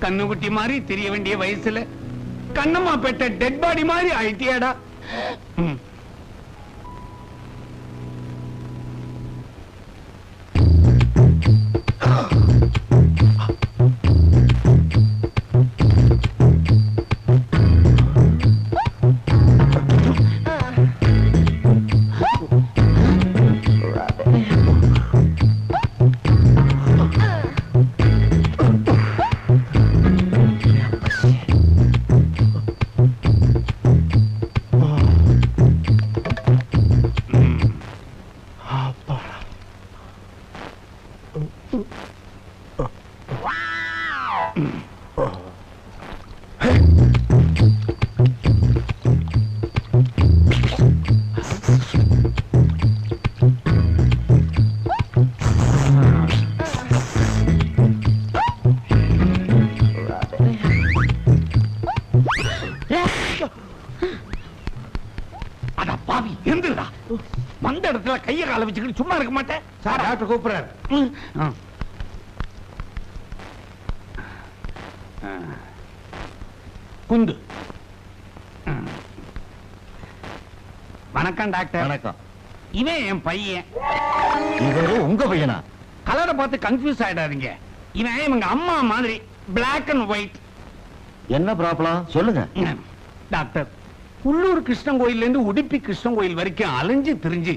கண்ணுக்குட்டி மாதிரி தெரிய வேண்டிய வயசுல கண்ணம்மா பெற்ற டெட் பாடி மாதிரி ஆயிட்டியாடா? கைய கால வச்சுக்கிட்டு சும்மா இருக்க மாட்டேன். சார் டாக்டர் கூப்பிடுறாரு. குந்து. வணக்கம் டாக்டர். வணக்கம். இவன் என் பையன். இவரு உங்க பையனா? கலரை பார்த்து கன்ஃபியூஸ் ஆயிடாதீங்க. இவன் இவங்க அம்மா மாதிரி பிளாக் அண்ட் ஒயிட் என்ன ப்ராப்ளம்? சொல்லுங்க. டாக்டர் உள்ளூர் கிருஷ்ணன் கோயில்ல இருந்து உடுப்பி கிருஷ்ணன் கோயில் வரைக்கும் அலைஞ்சு திரிஞ்சு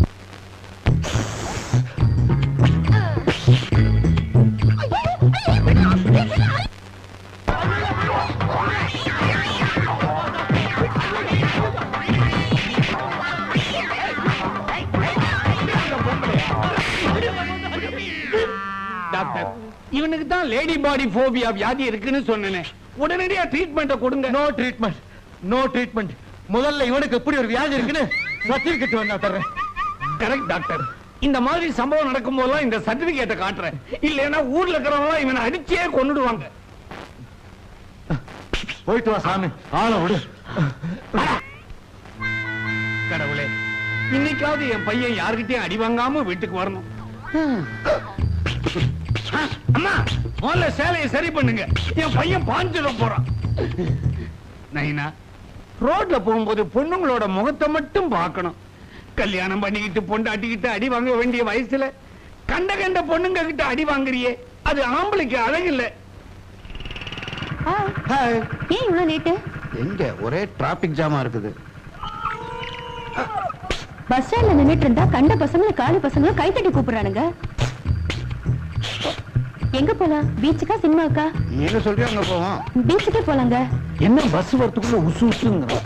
டாக்டர் இவனுக்கு தான் லேடி பாடி போபியா வியாதி இருக்குன்னு சொன்னேனே. உடனடியா ட்ரீட்மெண்ட்டை கொடுங்க. நோ ட்ரீட்மெண்ட் நோ ட்ரீட்மெண்ட் முதல்ல இவனுக்கு எப்படி ஒரு வியாதி இருக்குன்னு சர்டிபிகேட் வேணா தர்றேன். Correct doctor. இந்த மாதிரி சம்பவம் நடக்கும் போதெல்லாம் இந்த சர்டிபிகேட்டை காட்டுறேன். இல்லைன்னா ஊர்ல இருக்கிறவங்க இவனை அடிச்சே கொன்னுடுவாங்க. போயிட்டு வா சாமி. ஆள விடு. கடவுளே இன்னைக்காவது என் பையன் யார்கிட்டயும் அடி வாங்காம வீட்டுக்கு வரணும். அம்மா முதல்ல சேலையை சரி பண்ணுங்க. என் பையன் பாஞ்சிட போறான். நைனா ரோட்ல போகும்போது பொண்ணுங்களோட முகத்தை மட்டும் பார்க்கணும். கல்யாணம் பண்ணிக்கிட்டு பொண்டாட்டிக்கிட்டு அடி வாங்க வேண்டிய வயசுல கண்ட கண்ட பொண்ணுங்க கிட்ட அடி வாங்குறியே? அது ஆம்பளைக்கு அழகில்லை. ஹாய் ஏன் இவ்வளவு லேட்டு எங்க? ஒரே டிராபிக் ஜாமா இருக்குது. பஸ் ஸ்டாண்ட்ல நின்னுட்டு இருந்தா கண்ட பசங்களும் காலி பசங்களும் கைத்தட்டி கூப்பிடுறானுங்க. எங்க போலாம்? பீச்சுக்கா சினிமாக்கா நீங்க சொல்றியா அங்க போவோம். பீச்சுக்கே போலாங்க. என்ன பஸ் வரத்துக்குள்ள உசு உசுங்கிறோம்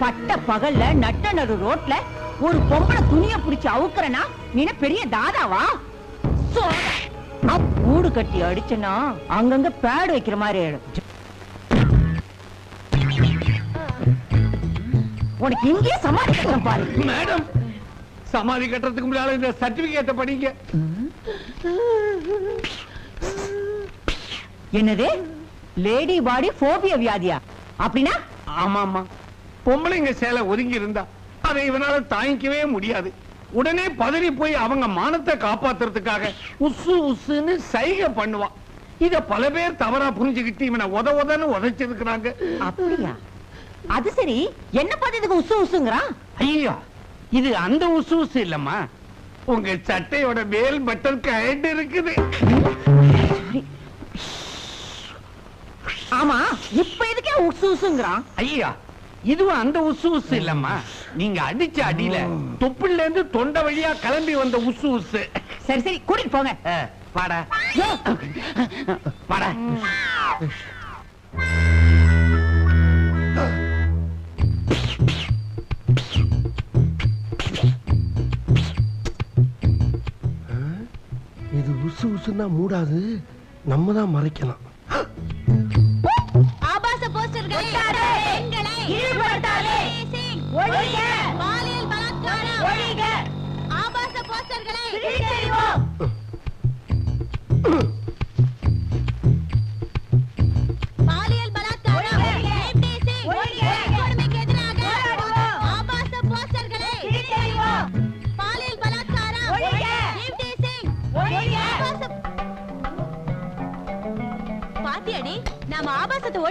பட்ட பகல்ல நட்ட நடு ரோட்ல ஒரு பொம்பளை துணிய புடிச்சு அவுக்குறனா? நீ பெரிய தாதாவா? கூடு கட்டி அடிச்சனா? அங்கங்க பேடு வைக்கிற மாதிரி உனக்கு இங்கே சமாளிக்கிறேன் பாரு. மேடம்! சமாதி கட்டுறதுக்கு முன்னால இந்த சர்டிபிகேட்ட படிங்க. என்னது? லேடி பாடி போபியா வியாதியா? அப்படின்னா? ஆமா ஆமா பொம்பளைங்க சேலை ஒதுங்கி இருந்தா அதை இவனால தாங்கிக்கவே முடியாது. உடனே பதறி போய் அவங்க மானத்தை காப்பாத்துறதுக்காக உசு உசுன்னு சைகை பண்ணுவான் இத பல பேர் தவறா புரிஞ்சுக்கிட்டு இவனை உத உதன்னு உதைச்சிருக்கிறாங்க. அப்படியா? அது சரி. என்ன பார்த்ததுக்கு உசு உசுங்கிறான்? ஐயோ இது அந்த உசு உசு இல்லம்மா. உங்க சட்டையோட மேல் பட்டன் கயண்டு இருக்குது. ஆமா இப்ப எதுக்கே உசு உசுங்கிறான் ஐயா இதுவும் அந்த உசு உசு இல்லம்மா. நீங்க அடிச்ச அடியில தொப்புல இருந்து தொண்டை வழியா கிளம்பி வந்த உசு உசு சரி சரி கூட்டிட்டு போங்க. வாடா. வாடா. உசு உசுன்னா மூடாது. நம்ம தான் மறைக்கலாம் ஆபாச போஸ்டர்களை பெண்களை ஒழிக. பாலியல் பலாத்காரம். ஒழிக. ஆபாச போஸ்டர்களை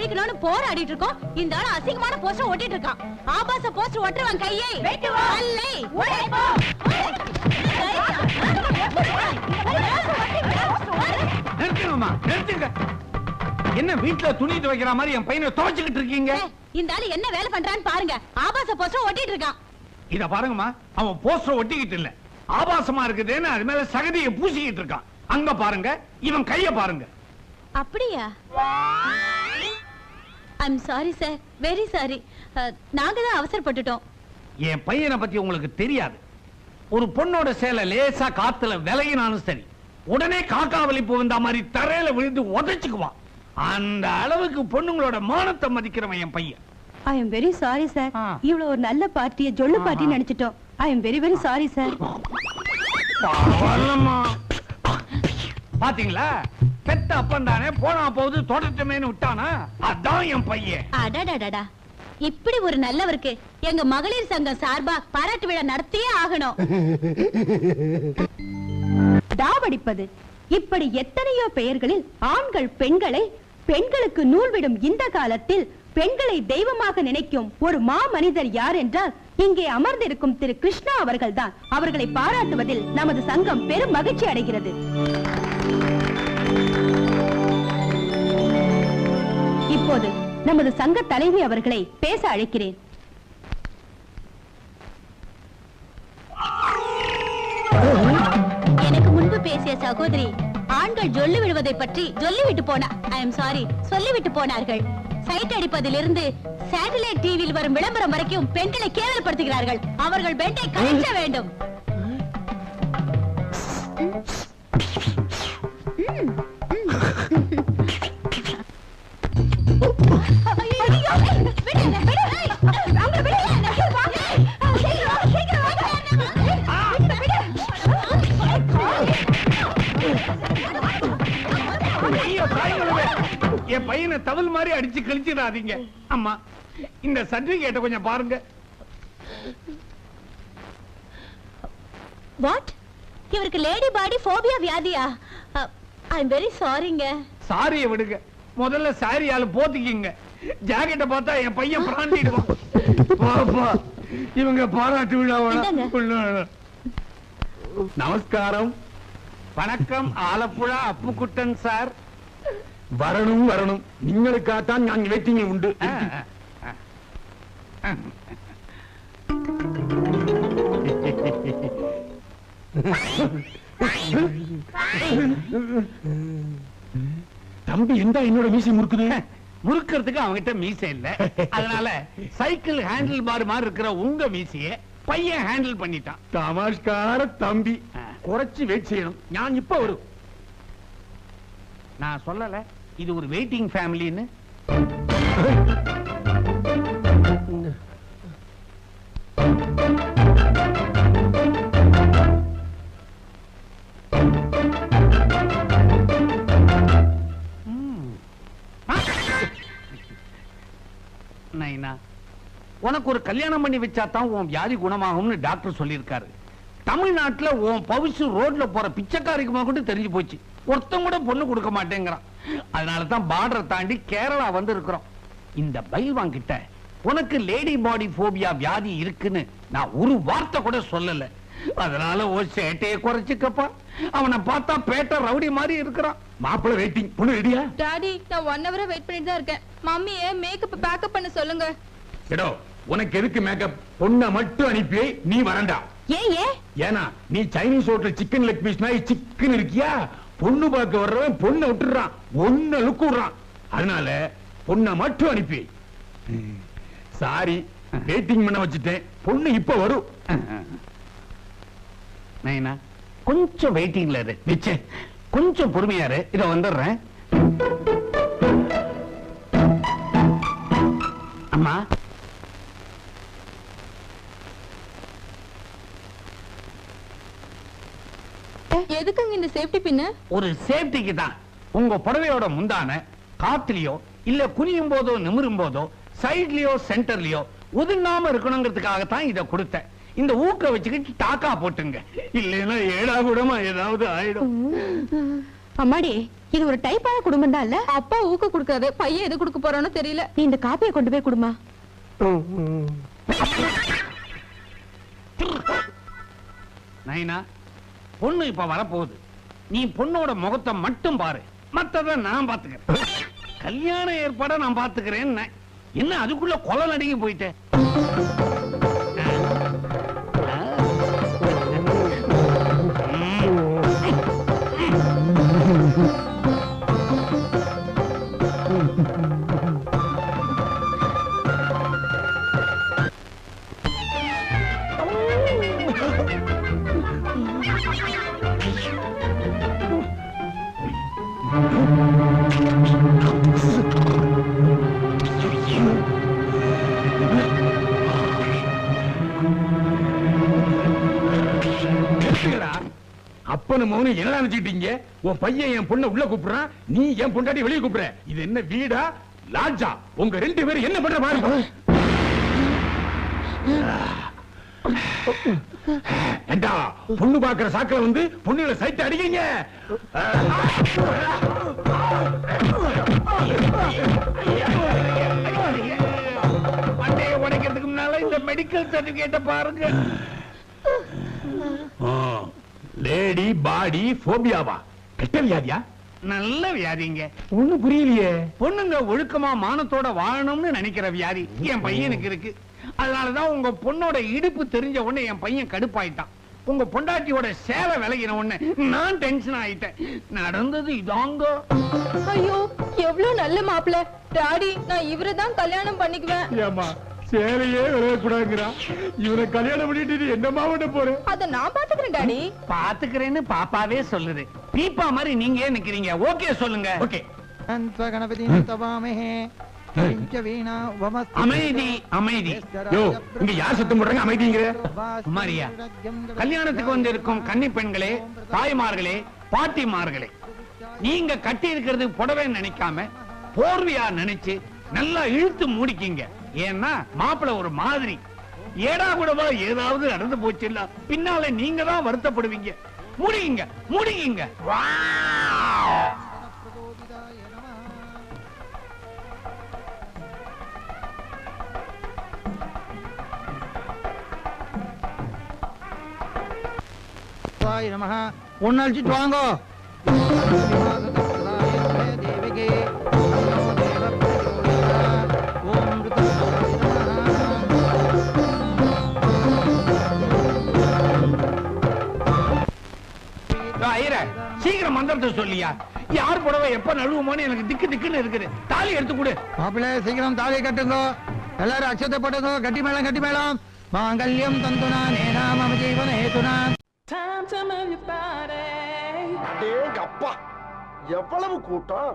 ஒழிக்கணும்னு போராடிட்டு இருக்கோம். இந்த ஆள் அசிங்கமான போஸ்டர் ஒட்டிட்டு இருக்கான். ஆபாச போஸ்டர் ஒட்டுறவன் கையை. அல்லை நிறுத்துங்கம்மா நிறுத்துங்க. என்ன வீட்டுல துணி துவைக்கிற மாதிரி என் பையனை துவைச்சுக்கிட்டு இருக்கீங்க? இந்த ஆளு என்ன வேலை பண்றான்னு பாருங்க. ஆபாச போஸ்டர் ஒட்டிட்டு இருக்கான். இத பாருங்கம்மா அவன் போஸ்டர் ஒட்டிக்கிட்டு இல்ல. ஆபாசமா இருக்குதுன்னு அது மேல சகதியை பூசிக்கிட்டு இருக்கான். அங்க பாருங்க இவன் கைய பாருங்க. அப்படியா? I'm sorry sir very sorry நாங்க தான் அவசரப்பட்டுட்டோம். என் பையனை பத்தி உங்களுக்கு தெரியாது. ஒரு பொண்ணோட சேலை லேசா காத்துல விலகினாலும் சரி உடனே காக்கா வலிப்பு வந்த மாதிரி தரையில விழுந்து உதைச்சுக்குவான். அந்த அளவுக்கு பொண்ணுங்களோட மானத்தை மதிக்கிறவன் என் பையன். I am very sorry sir. இவ்வளவு ஒரு நல்ல பார்ட்டிய ஜொல்லு party நினைச்சிட்டோம். I am very very sorry sir. பாத்தீங்களா? பெத்த அப்பன் தானே போனா போகுது தோட்டத்துமேனு விட்டானா? அதான் என் பையன். அடடடடா. இப்படி ஒரு நல்லவருக்கு எங்க மகளிர் சங்கம் சார்பா பாராட்டு விழா நடத்தியே ஆகணும். தாவடிப்பது. இப்படி எத்தனையோ பெயர்களில் ஆண்கள் பெண்களை பெண்களுக்கு நூல் விடும் இந்த காலத்தில் பெண்களை தெய்வமாக நினைக்கும் ஒரு மா மனிதர் யார் என்றால் இங்கே அமர்ந்திருக்கும் திரு கிருஷ்ணா அவர்கள்தான். அவர்களை பாராட்டுவதில் நமது சங்கம் பெரும் மகிழ்ச்சி அடைகிறது. இப்போது நமது சங்க தலைவி அவர்களை பேச அழைக்கிறேன். எனக்கு முன்பு பேசிய சகோதரி ஆண்கள் ஜொல்லு விடுவதை பற்றி சொல்லிவிட்டு போனா ஐ எம் சாரி சொல்லிவிட்டு போனார்கள். சைட் அடிப்பதிலிருந்து சேட்டலைட் டிவியில் வரும் விளம்பரம் வரைக்கும் பெண்களை கேவலப்படுத்துகிறார்கள். அவர்கள் பெண்டை கழிக்க வேண்டும். மாதிரி அடிச்சு கழிச்சிடாதீங்க அம்மா இந்த சர்டிபிகேட்டை கொஞ்சம் பாருங்க. வாட் இவருக்கு லேடி பாடி போபியா வியாதியா? ஐ எம் வெரி சாரிங்க சாரியை விடுங்க. முதல்ல சாரியால போத்திக்கிங்க. ஜாக்கெட்டை பார்த்தா என் பையன் பிராண்டிடுவான். பாப்பா இவங்க பாராட்டு. விழாவோட நமஸ்காரம். வணக்கம் ஆலப்புழா அப்புக்குட்டன் சார். வரணும் வரணும். நீங்களுக்காகத்தான் நான் வெயிட்டிங் உண்டு. தம்பி எந்த என்னோட மீசை முறுக்குது? முறுக்கிறதுக்கு அவங்கிட்ட மீசை இல்ல. அதனால சைக்கிள் ஹேண்டில் பார் மாதிரி இருக்கிற உங்க மீசைய பையன் ஹேண்டில் பண்ணிட்டான். தமாஷ்கார தம்பி. குறைச்சு வெயிட் செய்யணும். நான் இப்ப வரும் நான் சொல்லலை. இது ஒரு வெயிட்டிங் ஃபேமிலின்னு நைனா உனக்கு ஒரு கல்யாணம் பண்ணி வச்சா தான் உன் வியாதி குணமாகும்னு டாக்டர் சொல்லியிருக்காரு. தமிழ்நாட்டுல உன் பவுசு ரோட்ல போற பிச்சைக்காரிக்குமா கூட தெரிஞ்சு போச்சு. ஒருத்தன் கூட பொண்ணு கொடுக்க மாட்டேங்கிறான். அதனால தான் பார்டரை தாண்டி கேரளா வந்து இருக்கிறோம் இந்த பைல்வான் கிட்ட உனக்கு லேடி பாடி போபியா வியாதி இருக்குன்னு நான் ஒரு வார்த்தை கூட சொல்லல. அதனால ஒரு சேட்டையை குறைச்சுக்கப்பா. அவனை பார்த்தா பேட்ட ரவுடி மாதிரி இருக்கிறான். மாப்பிள்ளை வெயிட்டிங் பொண்ணு ரெடியா டாடி நான் ஒன் ஹவரா வெயிட் பண்ணிட்டு தான் இருக்கேன். மம்மிய மேக்கப் பேக்கப் பண்ண சொல்லுங்க. எடோ உனக்கு எதுக்கு மேக்கப் பொண்ணை மட்டும் அனுப்பி நீ வரண்டா. ஏன் ஏன்? ஏன்னா நீ Chinese hotel chicken leg piece நாய் சிக்கன் இருக்கியா? பொண்ணு பார்க்க வர்றவன் பொண்ணை விட்டுறான். ஒன்ன லுக்கு விடுறான். அதனால பொண்ணை மட்டும் அனுப்பி. சாரி வெயிட்டிங் பண்ண வச்சுட்டேன். பொண்ணு இப்ப வரும். நைனா கொஞ்சம் வெயிட்டிங்ல இரு. நிச்சய கொஞ்சம் பொறுமையா இரு. இத வந்துடுறேன். அம்மா எதுக்குங்க இந்த சேஃப்டி பின்னு ஒரு சேஃப்டிக்கு தான். உங்க புடவையோட முந்தான காத்துலயோ இல்ல குனியும் போதோ நிமிரும் போதோ சைட்லயோ சென்டர்லயோ ஒதுங்காம இருக்கணுங்கிறதுக்காக தான் இத கொடுத்தேன். இந்த ஊக்க வச்சுக்கிட்டு டாக்கா போட்டுங்க. இல்லைன்னா ஏடா கூடமா ஏதாவது ஆயிடும். அம்மாடி இது ஒரு டைப்பான குடும்பம் தான் இல்ல? அப்பா ஊக்க கொடுக்காது பையன் எது கொடுக்க போறானோ தெரியல. நீ இந்த காப்பியை கொண்டு போய் குடுமா. நைனா பொண்ணு இப்ப வரப்போகுது. நீ பொண்ணோட முகத்தை மட்டும் பாரு. மத்தத நான் பாத்துக்கிறேன். கல்யாண ஏற்பாட நான் பாத்துக்கிறேன் என்ன அதுக்குள்ள கொலை நடுங்கி போயிட்டேன் மௌனம் என்ன உன் பையன் என் பொண்ணை உள்ள கூப்பிடுறான். நீ என் பொண்டாட்டி வெளியே கூப்பிடுற. இது என்ன வீடா? லாட்ஜா. உங்க ரெண்டு பேரும் என்ன பண்ற பாருங்க. ஏண்டா பொண்ணு பாக்குற சாக்கில வந்து பொண்ணுகளை சைட்டு அடிக்கீங்க உடைக்கிறதுக்கு முன்னால இந்த மெடிக்கல் சர்டிபிகேட்ட பாருங்க. லேடி பாடி போபியாவா கெட்ட வியாதியா? நல்ல வியாதிங்க. ஒண்ணு புரியலையே. பொண்ணுங்க ஒழுக்கமா மானத்தோட வாழணும்னு நினைக்கிற வியாதி என் பையனுக்கு இருக்கு. அதனாலதான் உங்க பொண்ணோட இடுப்பு தெரிஞ்ச உடனே என் பையன் கடுப்பாயிட்டான். உங்க பொண்டாட்டியோட சேலை விலகின உடனே நான் டென்ஷன் ஆயிட்டேன். நடந்தது இதாங்க. ஐயோ எவ்வளவு நல்ல மாப்பிள்ள. டாடி நான் இவரை தான் கல்யாணம் பண்ணிக்குவேன். ஏமா சேலையே விளையக்கூடாதுங்கிறான் இவனை கல்யாணம் பண்ணிட்டு என்னமா பண்ண போற? அத நான் பாத்துக்கிறேன் டாடி. பாத்துக்கிறேன்னு பாப்பாவே சொல்லுது. பீப்பா மாதிரி நீங்க ஏன் நிக்கிறீங்க. ஓகே சொல்லுங்க. ஓகே. கணபதி தவாமஹே வீணா அமைதி அமைதி. யோ இங்க யார் சத்தம் போடுறாங்க? அமைதிங்கிற. குமாரியா கல்யாணத்துக்கு வந்திருக்கும் கன்னி பெண்களே தாய்மார்களே பாட்டிமார்களே நீங்க கட்டி இருக்கிறது புடவை நினைக்காம போர்வையா நினைச்சு நல்லா இழுத்து மூடிக்கிங்க. ஏன்னா மாப்பிளை ஒரு மாதிரி. ஏடா கூடவா ஏதாவது நடந்து போச்சு இல்ல பின்னால நீங்க தான் வருத்தப்படுவீங்க. முடியுங்க முடியுங்க. நம ஒன்னு அழிச்சிட்டு வாங்கோ. தேவகே. சீக்கிரம் மந்திரத்தை சொல்லியா? யார் புடவை எப்ப நழுவுமோன்னு எனக்கு திக்கு திக்குன்னு இருக்குது. தாலி எடுத்து கொடு. மாப்பிள்ளை சீக்கிரம் தாலி கட்டுங்க. எல்லாரும் அக்ஷத்தை போட்டுங்க. கட்டி மேளம் கட்டி மேளம். மாங்கல்யம் தந்துனா நேனா மம ஜீவன ஹேதுனா அப்பா எவ்வளவு கூட்டம்?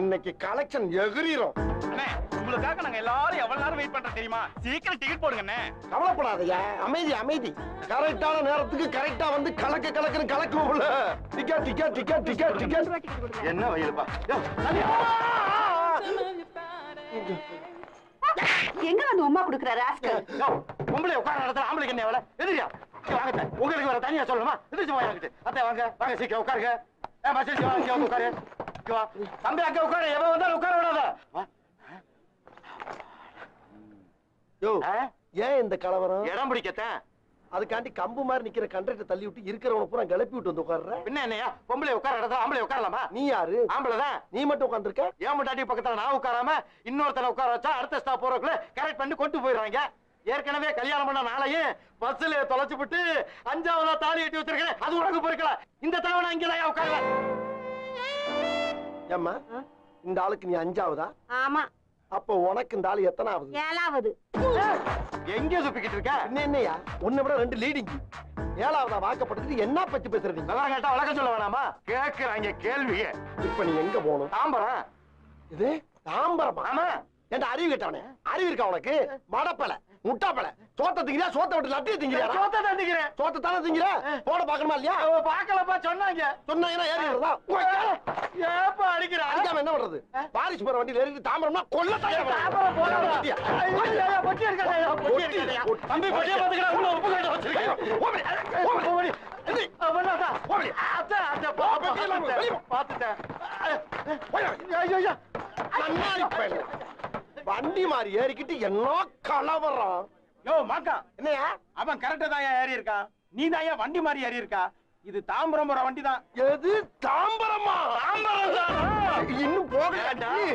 இன்னைக்கு கலெக்ஷன் எகிரிரும். அண்ணே உங்களுக்காக நாங்க எல்லாரும் எவ்வளவு நேரம் வெயிட் பண்றோம் தெரியுமா? சீக்கிரம் டிக்கெட் போடுங்க அண்ணே கவலைப்படாதயா அமைதி. அமைதி கரெக்டான நேரத்துக்கு கரெக்டா வந்து கலக்க கலக்குன்னு கலக்குவோம்ல. Ticket ticket ticket ticket ticket என்ன வயலுப்பா? எங்க வந்து உமா குடுக்குற ராஸ்கல் பொம்பளை உட்கார இடத்துல ஆம்பளைக்கு என்ன வேலை? எதிரியா வாங்க. உங்களுக்கு வேற தனியா சொல்லணுமா? எதிர்த்து போய் எனக்கு அத்தை வாங்க வாங்க சீக்கிரம் உட்காருங்க. ஏ மச்சான் வாங்க உட்காரு. தம்பி அங்க உட்காரு. எவன் வந்தாலும் உட்கார விடாத? ஏன் இந்த கலவரம்? இடம் பிடிக்கத்தேன் அதுக்காண்டி கம்பு மாதிரி நிக்கிற கண்டக்டர் தள்ளி விட்டு இருக்கிறவன பூரா கிளப்பி விட்டு வந்து உட்கார்ற? பின்ன என்னையா? பொம்பளை உட்கார இடத்துல ஆம்பளை உட்காரலாமா? நீ யாரு? ஆம்பளை தான் நீ மட்டும் உட்காந்துருக்க ஏன் முட்டாட்டி பக்கத்துல நான் உட்காராம இன்னொருத்தனை உட்கார வச்சா அடுத்த ஸ்டாப் போறதுக்குள்ள கரெக்ட் பண்ணி கொண்டு போயிடுறாங்க. ஏற்கனவே கல்யாணம் பண்ண நாளையும் பஸ்ல தொலைச்சு விட்டு அஞ்சாவதா தாலி கட்டி வச்சிருக்கேன் அது உனக்கு பொறுக்கல. இந்த தடவை இங்க தான் உட்காருவேன்? ஏம்மா இந்த ஆளுக்கு நீ அஞ்சாவதா? ஆமா. அப்போ உனக்கு இந்த ஆளு எத்தனாவது? ஏழாவது. எங்க சுப்பிக்கிட்டு இருக்க? என்ன என்னையா? உன்னை விட ரெண்டு லீடிங் ஏழாவதா வாக்கப்பட்டதுக்கு என்ன பத்தி பேசுற நீ? நல்லா கேட்டா வழக்கம் சொல்ல வேணாமா? கேக்குறாங்க கேள்விய. இப்ப நீ எங்க போகணும்? தாம்பரம். இது தாம்பரமா? ஆமா. ஏன்டா அறிவு கேட்டவனே? அறிவு இருக்கா உனக்கு? மடப்பல. முட்டாப்பல. சோத்த திங்கிறா சோத்த விட்டு லட்டியை திங்கிறா சோத்த தான் திங்கிறேன். சோத்த தானே திங்கிற? போட பாக்கணுமா இல்லையா? அவ பாக்கலப்பா சொன்னாங்க. சொன்னாங்கன்னா ஏறி வருதா ஏப்பா அடிக்கிற? அடிக்காம என்ன பண்றது? பாரிஸ் போற வண்டியில ஏறி தாமரம்னா கொல்ல தாமரம் போற வண்டியா பொட்டி இருக்காதயா பொட்டி இருக்காதயா தம்பி பொட்டியை பாத்துக்கடா உள்ள உப்பு கட்ட வச்சிருக்கேன். ஓமடி ஓமடி பாத்துட்டேன். ஐயோ ஐயோ வண்டி மாதிரி ஏறிக்கிட்டு என்ன கலவரம்? யோ, மாக்கா, என்னையா? அவன் கரெக்டா தான் ஏறி இருக்கான் நீ தான் வண்டி மாதிரி ஏறி இருக்கா இது தாம்பரம் போற வண்டி தான். எது? தாம்பரமா? இன்னும் போக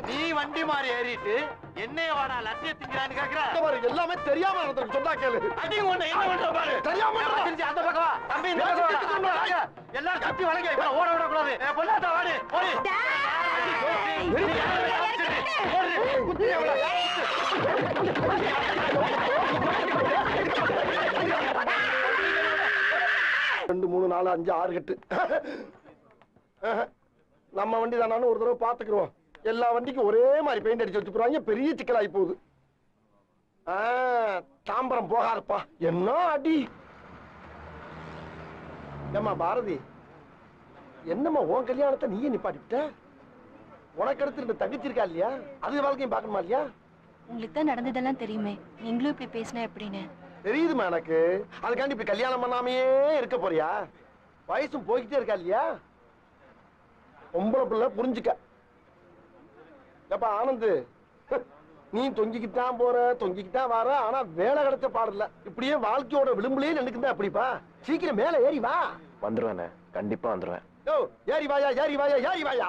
நீ வண்டி மாதிரி ஏறிட்டு என்னைய வாடா லட்சிய திங்கிறான்னு கேக்குற? பாரு எல்லாமே தெரியாம நடந்திருக்கு. சொன்னா கேளு. அடி உன்னை என்ன பண்ற பாரு? தெரியாம? வச்சிருச்சு? அந்த பக்கம். வா. தம்பி இந்த பக்கம். வாங்க. எல்லாரும் கத்தி வளைங்க இப்ப ஓட விடக்கூடாது. ஏ, பொல்லாத்தா வாடி ஓடி. ரெண்டு மூணு நாலு அஞ்சு ஆறு கட்டு. நம்ம வண்டி தானான்னு ஒரு தடவை பாத்துக்கிறோம் எல்லா வண்டிக்கும் ஒரே மாதிரி பெயிண்ட் அடிச்சு வச்சுக்கிறாங்க பெரிய சிக்கலாகி போகுது. ஆ, தாம்பரம் போகாதப்பா. என்ன அடி? ஏம்மா பாரதி என்னம்மா உன் கல்யாணத்தை நீயே நிப்பாட்டிவிட்ட? உனக்கு அடுத்து ரெண்டு தங்கச்சி இருக்கா இல்லையா? அது வாழ்க்கையும் பார்க்கணுமா இல்லையா? உங்களுக்கு தான் நடந்ததெல்லாம் தெரியுமே. நீங்களும் இப்படி பேசினா எப்படின்னு? தெரியுதுமா எனக்கு. அதுக்காண்டி இப்ப கல்யாணம் பண்ணாமையே இருக்க போறியா? வயசும் போய்கிட்டே இருக்கா இல்லையா? பொம்பளை பிள்ளை புரிஞ்சுக்க. எப்ப ஆனந்து? நீ தொங்கிக்கிட்டான் போற தொங்கிக்கிட்டான் வர ஆனா வேலை கிடைச்ச பாடல இப்படியே வாழ்க்கையோட விளிம்புலயே நினைக்குதா அப்படிப்பா சீக்கிரம் மேல ஏறி வா. வந்துருவேண்ணே கண்டிப்பா வந்துருவேன். யோ ஏறி வாயா ஏறி வாயா ஏறி வாயா.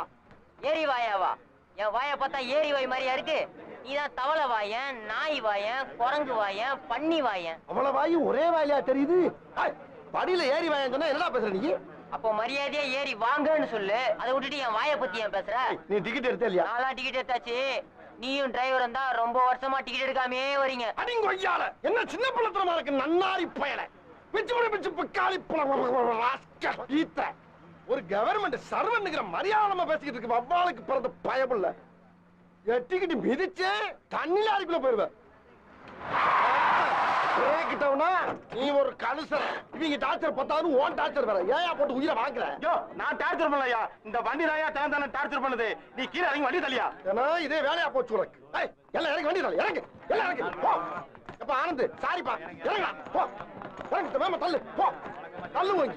ஏரி வாயாவா என் வாயை பார்த்தா ஏரி வாய் மாதிரியா இருக்கு நீதான் தவளை வாயன் நாய் வாயன் குரங்கு வாயன் பன்னி வாயன் அவ்வளவு வாயு ஒரே வாயிலா தெரியுது படியில ஏறி வாயான்னு சொன்னா என்னடா பேசுற நீ அப்போ மரியாதையா ஏறி வாங்கன்னு சொல்லு அதை விட்டுட்டு என் வாயை பத்தி ஏன் பேசுற நீ டிக்கெட் எடுத்த இல்லையா நான்லாம் டிக்கெட் எடுத்தாச்சு நீயும் டிரைவரும் தான் ரொம்ப வருஷமா டிக்கெட் எடுக்காமே வரீங்க அடிங்கொய்யால என்ன சின்ன பிள்ளைத்தனமா இருக்கு நன்னாரி பயல பிச்சு பிடி பிச்சு பிக்காளி புல ஈத்த ஒரு கவர்மெண்ட் சர்வன்னுங்கிற மரியாதை பேசிக்கிட்டு இருக்கு. வவ்வாளுக்கு பிறந்த பயமில்ல எட்டிக்கிட்டு மிதிச்சு தண்ணில அடிக்குள்ள பிரேக்கிட்டவனா நீ ஒரு கலுசர். இவங்க டார்ச்சர் பத்தாவது ஓன் டார்ச்சர் வேற. ஏயா போட்டு உயிரை வாங்குற? நான் டார்ச்சர் பண்ணலையா இந்த வண்டி தாயா தேர்ந்தான டார்ச்சர் பண்ணுது. நீ கீழே இறங்கி வண்டி தள்ளியா? ஏன்னா இதே வேலையா போச்சு உனக்கு. எல்லாம் இறங்கி வண்டி தள்ளு, இறங்கு. எல்லாம் இறங்கு. போ. எப்ப ஆனந்த் சாரிப்பா. இறங்கலாம் போ. இறங்கு. மேம தள்ளு. போ. தள்ளு வாங்கி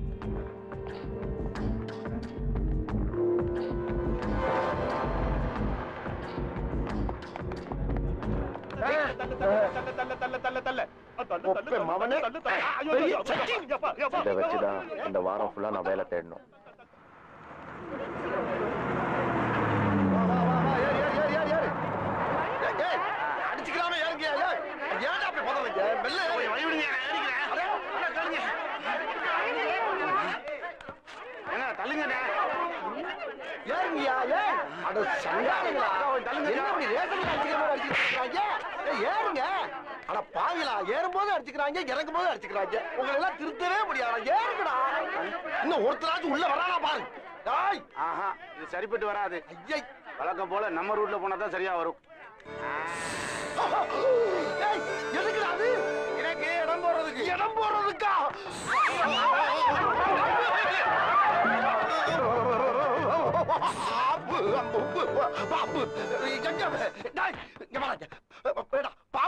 இதை வச்சுதான். இந்த வாரம் ஃபுல்லா நான் வேலை தேடணும் வா, வா, வா, வா, ஏறு, ஏறு, ஏறு, ஏறு, ஏறு. அட சண்டாளிகளா என்ன இப்படி ரேஷன் அடிச்சுக்கிற மாதிரி அடிச்சுக்கிறாங்க ஏறுங்க. அட பாவிகளா ஏறும்போது அடிச்சுக்கிறாங்க இறங்கும் போது அடிச்சுக்கிறாங்க. உங்களை எல்லாம் திருத்தவே முடியாது? ஏறுங்கடா. இன்னும் ஒருத்தராச்சும் உள்ள வரானா பாரு. டாய். ஆஹா இது சரிப்பட்டு வராது. ஐயை. வழக்கம் போல நம்ம ரூட்ல போனா தான் சரியா வரும். எதுக்குடா அது? எனக்கு இடம் போடுறதுக்கு. இடம் போடுறதுக்கா? பாம்பு, பாம்பு.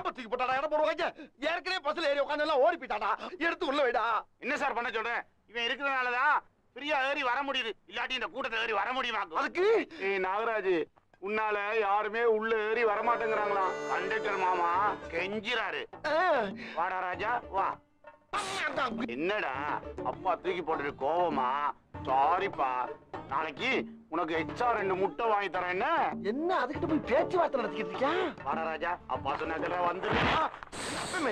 தூக்கி போட்டாடா, இடம் போடுவாங்க. ஏற்கனவே பஸ்ல ஏறி உட்கார்ந்து எல்லாம் ஓடி போயிட்டாடா. எடுத்து உள்ள வைடா. என்ன சார் பண்ண சொல்றேன்? இவன் இருக்கிறதுனாலதான் ஃப்ரீயா ஏறி வர முடியுது. இல்லாட்டி இந்த கூட்டத்தை ஏறி வர முடியுமாக்கும் அதுக்கு? நாகராஜ் உன்னால யாருமே உள்ள ஏறி வரமாட்டேங்கிறாங்களாம் கண்டக்டர் மாமா கெஞ்சிராரு ஆ, வாடா ராஜா வா. என்னடா அப்பா தூக்கி போட்டது கோவமா? சாரிப்பா நாளைக்கு உனக்கு எச்சா ரெண்டு முட்டை வாங்கி தரேன் என்ன? என்ன அதுக்கிட்ட போய் பேச்சுவார்த்தை நடத்திக்கிட்டு இருக்கியா? வாடா ராஜா அப்பா சொன்னதுல வந்து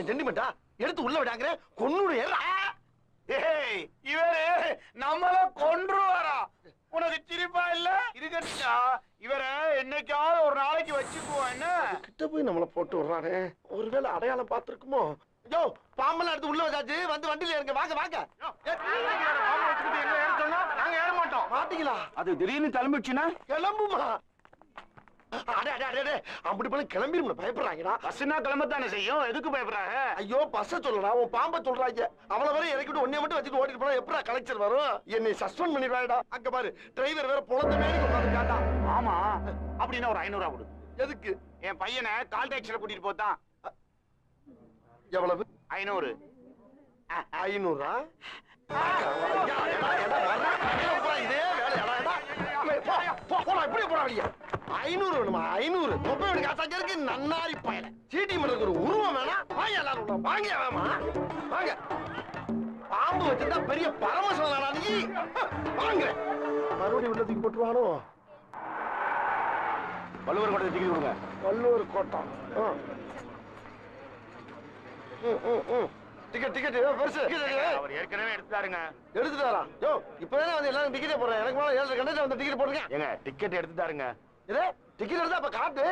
ஜென்டிமெண்டா எடுத்து உள்ள விடாங்கிற கொன்னுடு ஏறா. ஏய் இவரு நம்மள கொன்றுவாரா? உனக்கு சிரிப்பா இல்ல? இருக்கட்டா இவரை என்னைக்காவது ஒரு நாளைக்கு வச்சுக்குவோம் என்ன? கிட்ட போய் நம்மள போட்டு விடுறானே. ஒருவேளை அடையாளம் பார்த்திருக்குமோ? யோ பாம்பெல்லாம் எடுத்து உள்ள வச்சாச்சு. வந்து வண்டியில இருங்க வாங்க வாங்க. நாங்க ஏற மாட்டோம். மாட்டீங்களா? அது திடீர்னு கிளம்பிடுச்சுன்னா? கிளம்புமா? அடே அடே அடே அடே. அப்படி போல கிளம்பிடும் பயப்படுறாங்கடா. பஸ்னா கிளம்பத்தானே செய்யும்? எதுக்கு பயப்படுறாங்க ஐயோ பஸ்ஸ சொல்லடா. உன் பாம்பை சொல்றாங்க. அவள வரை இறக்கிட்டு ஒன்னே மட்டும் வச்சுட்டு ஓடிட்டு போனா எப்படா கலெக்டர் வரும்? என்னை சஸ்பெண்ட் பண்ணிடுவாடா அங்க பாரு டிரைவர் வேற பொழந்த மேலே உட்காந்துருக்காண்டா ஆமா. அப்படின்னா ஒரு ஐநூறு ரூபா கொடு. எதுக்கு? என் பையனை கால் டாக்ஸில கூட்டிட்டு போத்தான். எவ்வளவு ஐநூறு ஐநூறா. ஐநூறு வேணுமா ஐநூறு மொபைல் காசாங்க இருக்கு நன்னாரி பயல சீட்டி மரத்துக்கு ஒரு உருவம் வேணாம் வாங்க எல்லாரும். வாங்க வேமா வாங்க பாம்பு வச்சிருந்தா பெரிய பரமசிவனா நீ வாங்க மறுபடியும் உள்ள தூக்கி போட்டுருவானோ வள்ளுவர் கூட டிக்கெட் கொடுங்க வல்லூர் கோட்டம். டிக்கெட் டிக்கெட் பெருசு டிக்கெட் அவர் ஏற்கனவே எடுத்துட்டாருங்க. எடுத்துட்டாரா? யோ இப்பதானே வந்து எல்லாரும் டிக்கெட்டே போடுறேன் எனக்கு மேல ஏழு கண்டக்டர் வந்து டிக்கெட் போடுங்க. ஏங்க டிக்கெட் எடுத்துட்டாருங்க. இதே டிக்கெட் எடுத்தா அப்ப காட்டு.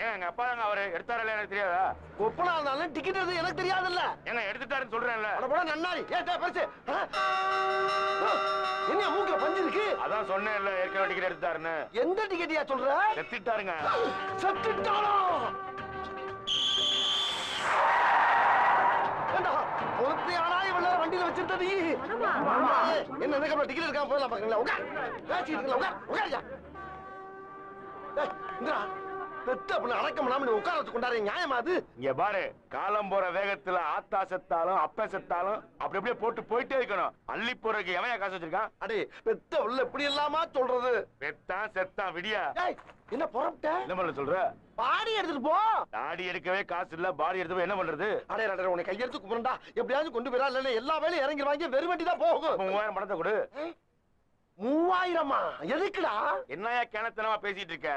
ஏங்க எங்க அப்பா தாங்க அவரு. எடுத்தாரல எனக்கு தெரியாதா? ஒப்பனா இருந்தாலும் டிக்கெட் எடுத்து எனக்கு தெரியாதுல்ல. ஏங்க எடுத்துட்டாருன்னு சொல்றேன்ல. அட போடா நன்னாரி. ஏ டே, பெருசு என்ன மூக்குல பஞ்சு இருக்கு? அதான் சொன்னேன்ல ஏற்கனவே டிக்கெட் எடுத்தாருன்னு எந்த டிக்கெட்டியா சொல்ற? செத்துட்டாருங்க. செத்துட்டானா ஏண்டா, ஒருத்தையானா இவ்வளவு நேரம் வண்டியில வச்சிருந்த நீ. என்ன எனக்கு டிக்கெட் இருக்காம போயிடலாம் பாக்கீங்களா உட்கார். உட்கார். உட்காரியா டேய், இந்தா பெத்த அப்படின்னு அடக்கம் பண்ணாம உட்கார வச்சு கொண்டாரு நியாயமா அது? இங்க பாரு காலம் போற வேகத்துல ஆத்தா செத்தாலும் அப்ப செத்தாலும் அப்படி அப்படியே போட்டு போயிட்டே இருக்கணும். அள்ளி போறதுக்கு எவன் காசு வச்சிருக்கான்? அடே பெத்த உள்ள இப்படி எல்லாமா சொல்றது. செத்தான் செத்தான் விடியா? டேய், என்ன புறப்பட்ட? என்ன பண்ண சொல்ற? பாடி எடுத்துட்டு போ. தாடி எடுக்கவே காசு இல்ல பாடி எடுத்து என்ன பண்றது? அடே அடே உன்னை கையெடுத்து கும்பிடுண்டா எப்படியாவது கொண்டு போயிடா இல்ல எல்லா வேலையும் இறங்கிடுவாங்க வெறும் வண்டி தான் போகும். மூவாயிரம் பணத்தை கொடு. மூவாயிரமா? எதுக்குடா? என்னையா கிணத்தனமா பேசிட்டு இருக்க?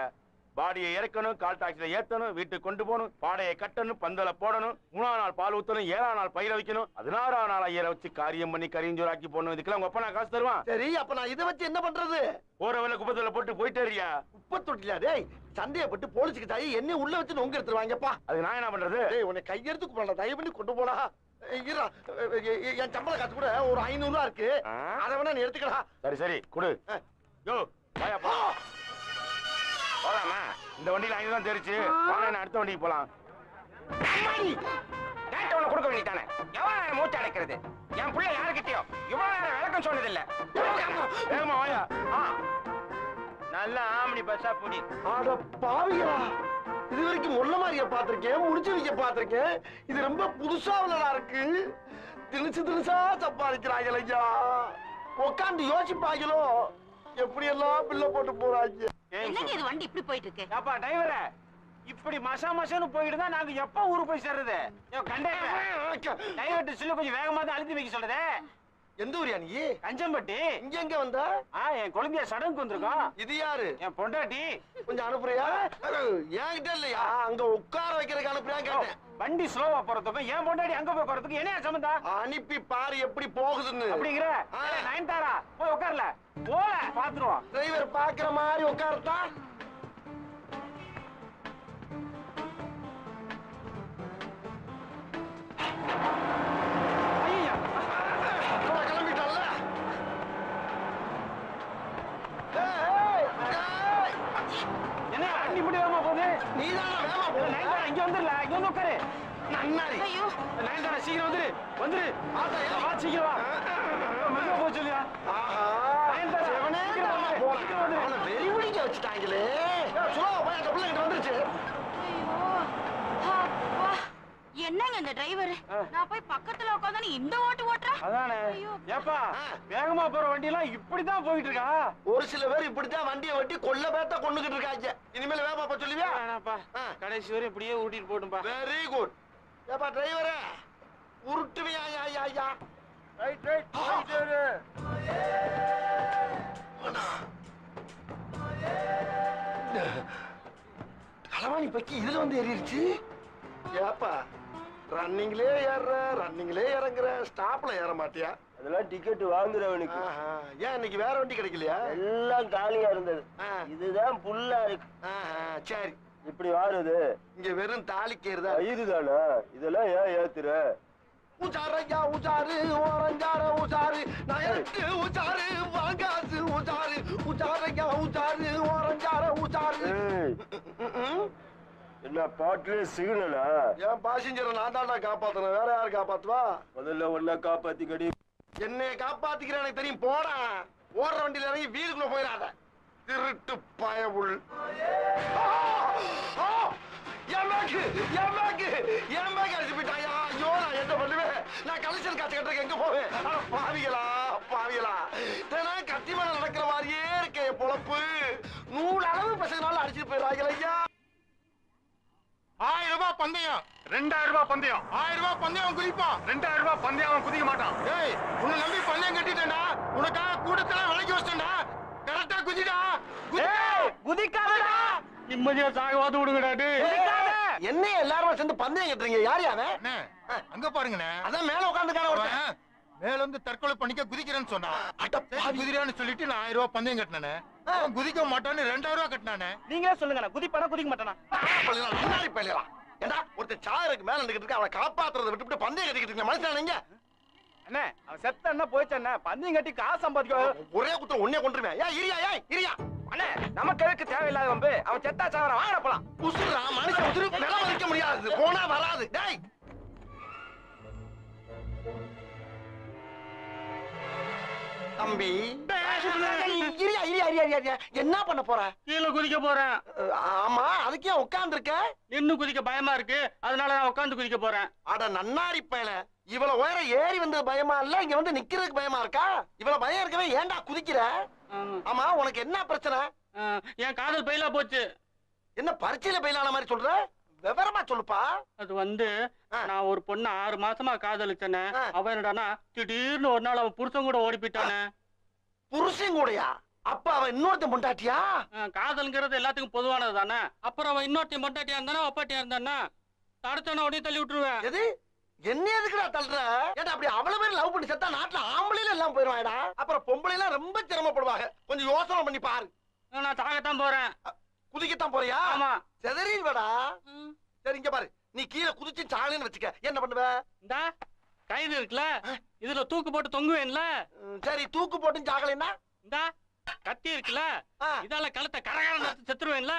பாடியை இறக்கணும் கால் டாக்ஸில ஏத்தணும் வீட்டுக்கு கொண்டு போகணும் பாடையை கட்டணும் பந்தல போடணும் மூணாம் நாள் பால் ஊத்தணும் ஏழாம் நாள் பயிர வைக்கணும் பதினாறாம் நாள் ஐயரை வச்சு காரியம் பண்ணி கரிஞ்சோராக்கி போடணும். இதுக்கெல்லாம் உங்க அப்பா நான் காசு தருவான். சரி அப்ப நான் இதை வச்சு என்ன பண்றது? போற வேலை குப்பத்துல போட்டு போயிட்டே இருக்கியா குப்பை தொட்டில டேய் சந்தேகப்பட்டு போலீஸுக்கு தாயி என்ன உள்ள வச்சு நொங்க எடுத்துருவாங்கப்பா அதுக்கு நான் என்ன பண்றது? டேய் உன்னை கையெடுத்து கும்பிடல தயவு பண்ணி கொண்டு போடா. என் சம்பள காசு கூட ஒரு ஐநூறு ரூபா இருக்கு? அதை வேணா நீ எடுத்துக்கடா. சரி சரி கொடு. யோ வாயா போ. போலாமா? இந்த வண்டியில ஐநூறு தான் தெரிச்சு. வாங்க நான் அடுத்த வண்டிக்கு போலாம்! கேட்டவன கொடுக்க வேண்டியதானே? எவன் மூச்சு அடைக்கிறது? என் பிள்ளை யாருக்கிட்டயோ? இவ்வளவு நேரம் விளக்கம் சொன்னதில்ல. வேகமா வாயா. நல்ல ஆம்படி பஸ்ஸா புடி. அட பாவியா இது வரைக்கும் முள்ள மாதிரிய பாத்திருக்கேன் முடிச்சு வைக்க பாத்திருக்கேன் இது ரொம்ப புதுசா உள்ளதா இருக்கு? திணிச்சு திணிச்சா சம்பாதிக்கிறாங்க ஐயா. உட்காந்து யோசிப்பாங்களோ எப்படி எல்லாம் பிள்ளை போட்டு போறாங்க என்னங்க இது வண்டி இப்படி போயிட்டு இருக்கு ஏப்பா டிரைவர இப்படி மசா மசான்னு போயிட்டு தான் நாங்க எப்ப ஊருக்கு போய் சேர்றது? டிரைவர்ட்ட சொல்லி கொஞ்சம் வேகமா தான் அழுத்தி வைக்க சொல்லுதே. எந்த ஊரியா நீ? கஞ்சம்பட்டி. இங்க எங்க வந்த? ஆ என் குழந்தைய சடங்குக்கு வந்திருக்கோம். இது யாரு? என் பொண்டாட்டி. கொஞ்சம் அனுப்புறியா? என்கிட்ட இல்லையா? அங்க உட்கார வைக்கிறதுக்கு அனுப்புறியா கேட்டேன். வண்டி ஸ்லோவா போறதுக்கும் என் பொண்டாட்டி அங்க போய் போறதுக்கு என்ன சம்பந்தம் அனுப்பி பாரு எப்படி போகுதுன்னு. அப்படிங்கிற. நயன்தாரா போய் உட்கார்ல. போல பாத்துருவோம். டிரைவர் பாக்குற மாதிரி உட்காரத்தா நன்னாரி ஐயோ. நயன்தாரா சீக்கிரம் வந்துரு. வந்துரு. ஆட்டா, ஏய். வா சீக்கிரம் வா. மெதுவா போக சொல்லியா. ஆஹா. நயன்தாரா, சிவனே சீக்கிரம் தாமா வந்து, போறான். சீக்கிரம் வந்து. அவனை வெறி பிடிக்க வச்சுட்டாங்களே. ஏய், சுலா போய் அந்த பிள்ளை கிட்ட வந்துருச்சு. ஐயோ. அப்பா. என்னங்க இந்த டிரைவர்? நான் போய் பக்கத்துல உட்காந்து இந்த ஓட்டு ஓட்டுறா? அதானே. ஐயோ. ஏப்பா வேகமா போற வண்டி எல்லாம் இப்படிதான் போயிட்டு இருக்கா ஒரு சில பேர் இப்படித்தான் வண்டியை வெட்டி கொல்ல பேத்த கொண்டுகிட்டு இருக்காங்க. இனிமேல் வேகமா போக சொல்லுவியா? வேணாப்பா. கடைசி வரை இப்படியே ஊட்டிட்டு போட்டும்பா வெரி குட் ஏப்பா டிரைவரே? உருட்டுவியா ஐயா ஐயா ஐயா? ரைட் ரைட் களவாணி பக்கி இதுல வந்து ஏறிடுச்சு. ஏப்பா ரன்னிங்லயே ஏறுற ரன்னிங்லயே இறங்குற ஸ்டாப்ல ஏற மாட்டியா? அதெல்லாம் டிக்கெட் வாங்குறவனுக்கு. ஏன் இன்னைக்கு வேற வண்டி கிடைக்கலையா? எல்லாம் காலியா இருந்தது. இதுதான் புல்லா இருக்கு. சரி. இப்படி வாருது. இங்க வெறும் தாலிக்கேறுதா இதுதானா இதெல்லாம் ஏன் ஏத்துற? உச்சாரையா உச்சாரு ஓரஞ்சார உச்சாரு நயருக்கு உச்சாரு வாங்காசு உச்சாரு உச்சாரையா உச்சாரு ஓரஞ்சார ம்ம். என்ன பாட்டுல சிக்னலா? என் பாசஞ்சரை நான் தான்டா காப்பாத்தணும் வேற யாரு காப்பாத்துவா? முதல்ல ஒன்ன காப்பாத்தி கடி என்னைய காப்பாத்திக்கிறேன் எனக்கு தெரியும். போடா. ஓடுற வண்டியில இறங்கி வீடுக்குள்ள போயிடாத. திருட்டு பயவுள். ஆ! ஆ! என் பேக் அடிச்சு போயிட்டாயா ஐயோ நான் என்ன பண்ணுவேன்? நான் கலெக்ஷன் காசு கட்டுறதுக்கு எங்க போவேன்? அட பாவிகளா பாவிகளா. தினம் கத்தி மேல நடக்கிற மாதிரியே இருக்க பொழப்பு. நூறு அளவு பசங்களால அடிச்சுட்டு போயிடுறாங்க ஐயா. ஆயிரம் ரூபாய் பந்தயம். ரெண்டாயிரம் ரூபாய் பந்தயம். ஆயிரம் ரூபாய் பந்தயம் குதிப்பான். ரெண்டாயிரம் ரூபாய் பந்தயம் அவன் குதிக்க மாட்டான். ஏய் உன்னை நம்பி பந்தயம் கட்டிட்டேன்டா. உனக்காக கூடத்தெல்லாம் விலைக்கு வச்சிட்டேன்டா. கரெக்டா குதிடா. குதிக்காதடா. நிம்மதியா சாகவாது விடுங்கடா என்ன எல்லாரும் சேர்ந்து பந்தயம் கட்டுறீங்க. யார் யாவன் அண்ணே, அங்க பாருங்கண்ணே. அதான் மேல உட்காந்துக்கான ஒருத்தன். மேல வந்து தற்கொலை பண்ணிக்க குதிக்கிறேன்னு சொன்னான். அட சரி, பாவி. குதிரான்னு சொல்லிட்டு நான் ஆயிரம் ரூபாய் பந்தயம் கட்டினானே அவன் குதிக்க மாட்டான்னு ரெண்டாயிரம் ரூபாய் கட்டினானே நீங்களே சொல்லுங்க குதிப்பானா குதிக்க மாட்டானா? முன்னாடி பள்ளிலாம் ஏண்டா ஒருத்தன் சாருக்கு மேல நின்னுக்கிட்டு இருக்க அவனை காப்பாத்துறதை விட்டுவிட்டு பந்தயம் கட்டிக்கிட்டு இருக்க மனுஷன் நீங்க? அண்ணே அவன் செத்த என்ன போயிச்சு அண்ணே. பந்தயம் கட்டி காசு சம்பாதிக்க ஒரே குத்தம் உன்னே கொண்டுருவேன் ஏன் இரியா ஏன் இரியா. அண்ணே நமக்கு எதுக்கு தேவையில்லாத வம்பு. அவன் செத்தா சாவர வாங்க போலாம். உசுரா மனுஷன் உசுரு நிலம் வைக்க முடியாது. போனா வராது. டேய். தம்பி. இரியா இரியா இரியா இரியா, இரியா. என்ன பண்ண போற? கீழே குதிக்க போறேன். ஆமா அதுக்கே உட்கார்ந்து இருக்க நின்னு குதிக்க பயமா இருக்கு. அதனால நான் உட்காந்து குதிக்க போறேன். அட நன்னாரி பயல. இவ்வளவு உயரம் ஏறி வந்தது பயமா இல்ல? இங்க வந்து நிக்கிறதுக்கு பயமா இருக்கா? இவ்வளவு பயம் இருக்கவே ஏன்டா குதிக்கிற? ஆமா. உனக்கு என்ன பிரச்சனை? என் காதல் பயிலா போச்சு. என்ன பரீட்சையில பயிலான மாதிரி சொல்ற? விவரமா சொல்லுப்பா. அது வந்து. நான் ஒரு பொண்ணு ஆறு மாசமா காதலிச்சேனே. அவன் என்னடானா திடீர்னு ஒரு நாள் அவன் புருஷன் கூட ஓடி போயிட்டானே புருஷன் கூடயா? அப்ப அவன் இன்னொருத்தன் பொண்டாட்டியா? காதல்ங்கிறது எல்லாத்துக்கும் பொதுவானது தானே அப்புறம் அவன் இன்னொருத்தையும் பொண்டாட்டியா இருந்தானா ஒப்பாட்டியா இருந்தானா? தடுத்தான உடனே தள்ளி விட்டுருவேன். எது? என்ன எதுக்குடா தள்ளுற? ஏடா அப்படி அவ்வளவு பேர் லவ் பண்ணி செத்தா நாட்டுல ஆம்பளையில எல்லாம் போயிருவாடா அப்புறம் பொம்பளை எல்லாம் ரொம்ப சிரமப்படுவாங்க. கொஞ்சம் யோசனை பண்ணி பாரு. நான் சாகத்தான் போறேன். குதிக்கத்தான் போறியா? ஆமா. செதறிடுவடா. சரி இங்க பாரு. நீ கீழே குதிச்சு சாலுன்னு வச்சுக்க. என்ன பண்ணுவ? இந்த கயிறு இருக்குல்ல? இதுல தூக்கு போட்டு தொங்குவேன்ல? சரி தூக்கு போட்டு சாகலைன்னா? இந்த கத்தி இருக்குல்ல. இதால கழுத்தை கரகரம் செத்துருவேன்ல?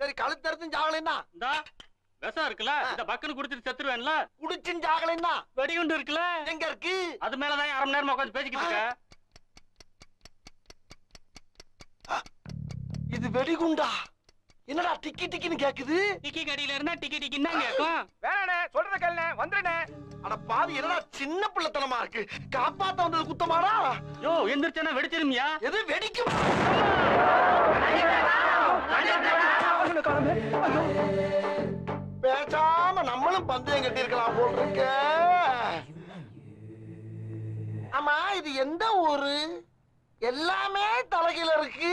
சரி கழுத்தறுத்தும் சாகலைன்னா? இந்த. விஷம் இருக்குல்ல இந்த பக்குன்னு குடிச்சிட்டு செத்துருவேன்ல. குடிச்சும் சாகலைன்னா வெடிகுண்டு இருக்குல்ல. எங்க இருக்கு? அது மேலதான் அரை மணி நேரமா உட்காந்து பேசிக்கிட்டு இருக்க. இது வெடிகுண்டா? என்னடா டிக்கி டிக்கின்னு கேக்குது? டிக்கி கடியில இருந்தா டிக்கி டிக்கின்னு தான் கேட்கும் வேணாண்ணே சொல்றத கேளுண்ணே வந்துடுண்ணே அட பாவி என்னடா சின்ன பிள்ளைத்தனமா இருக்கு? காப்பாத்த வந்தது குத்தமாடா? யோ எந்திரிச்சனா வெடிச்சிருமியா? எது வெடிக்கும்? பேசாம நம்மளும் பந்தயம் கட்டி இருக்கலாம் போல் இருக்க ஆமா இது எந்த ஊரு? எல்லாமே தலைகீழ இருக்கு.